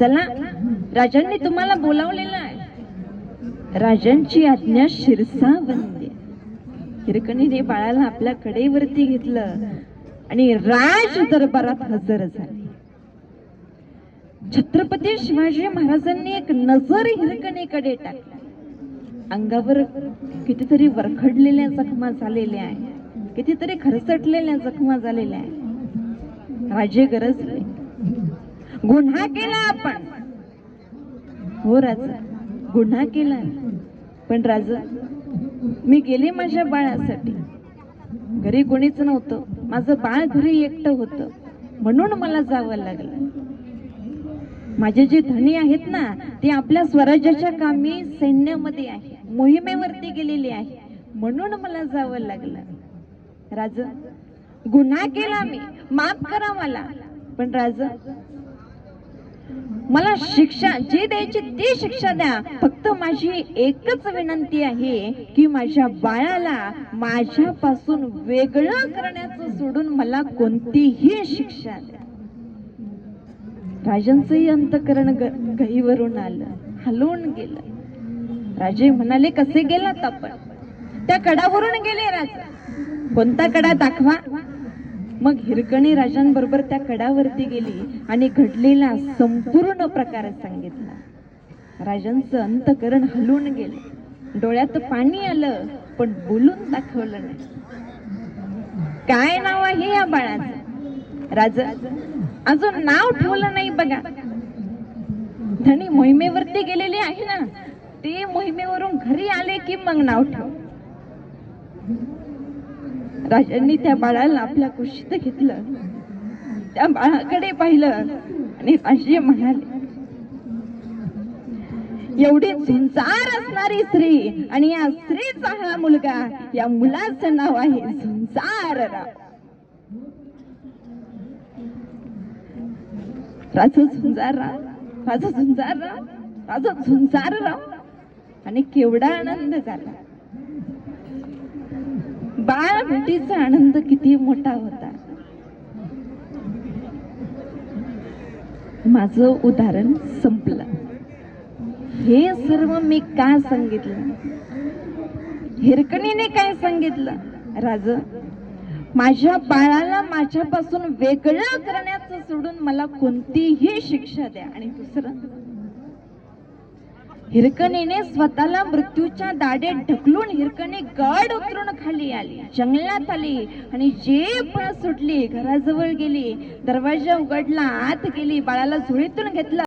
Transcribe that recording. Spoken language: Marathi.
चला राजांनी तुम्हाला बोलावलेलं आहे. राजांची आज्ञा शिरसा वंद्य हिरकणीने बाळाला आपल्या कडेवरती घेतलं आणि राज दरबारात हजर झाले. छत्रपती शिवाजी महाराजांनी एक नजर हिरकणीकडे टाकली. अंगावर कितीतरी वरखडलेल्या जखमा झालेल्या आहे कितीतरी खरचटलेल्या जखमा झालेल्या आहे राजे गरज गुन्हा केला आपण. हो राजा गुन्हा केला. पण राजा मी गेले माझ्या बाळासाठी. घरी कोणीच नव्हतं. माझं बाळ घरी एकटं होतं. म्हणून मला जावं लागलं. माझे जे धनी आहेत ना ते आपल्या स्वराज्याच्या कामी सैन्यामध्ये आहे. मोहिमेवरती गेलेले आहे. म्हणून मला जावं लागलं. राज गुन्हा केला मी. माफ करा मला. पण राज मला शिक्षा जी द्यायची ती शिक्षा द्या. फक्त माझी एकच विनंती आहे की माझ्या बाळाला माझ्यापासून वेगळं करण्याचं सोडून मला कोणतीही शिक्षा द्या. राजांचंही अंतकरण गहीवरून आलं हलवून गेलं. राजे म्हणाले कसे गेलात आपण? त्या कडावरून गेले राजा. कोणता कडा दाखवा. मग हिरकणी राजांबरोबर त्या कडावरती गेली आणि घडलेला संपूर्ण प्रकार सांगितला. राजांचं अंतकरण हलून गेलं. डोळ्यात पाणी आलं पण बोलून दाखवलं नाही. काय नाव आहे या बाळाचं? राजा अजून नाव ठेवलं नाही बघा. धनी मोहिमेवरती गेलेले आहे ना? ते मोहिमेवरून घरी आले की मग नाव ठेव. राजांनी त्या बाळाला आपल्या कुशीत घेतलं. त्या बाळाकडे पाहिलं आणि राजे म्हणाले एवढी झुंजार असणारी स्त्री आणि या स्त्रीचा हा मुलगा या मुलाचं नाव आहे झुंजार राव राजा झुंजारराव राजा झुंजारराव राजा झुंजारराव आणि केवढा आनंद झाला. बाळ भेटीचा आनंद किती मोठा होता. माझं उदाहरण संपलं. हे सर्व मी का सांगितलं? हिरकणीने काय सांगितलं? राज माझ्या बाळाला माझ्यापासून वेगळं करण्याचं सोडून मला कोणतीही शिक्षा द्या. आणि दुसरं हिरकणीने स्वतःला मृत्यूच्या दाडेत ढकलून हिरकणी गड उतरून खाली आली. जंगलात आली आणि जे पळ सुटली घराजवळ गेली दरवाजा उघडला आत गेली बाळाला झुळीतून घेतला.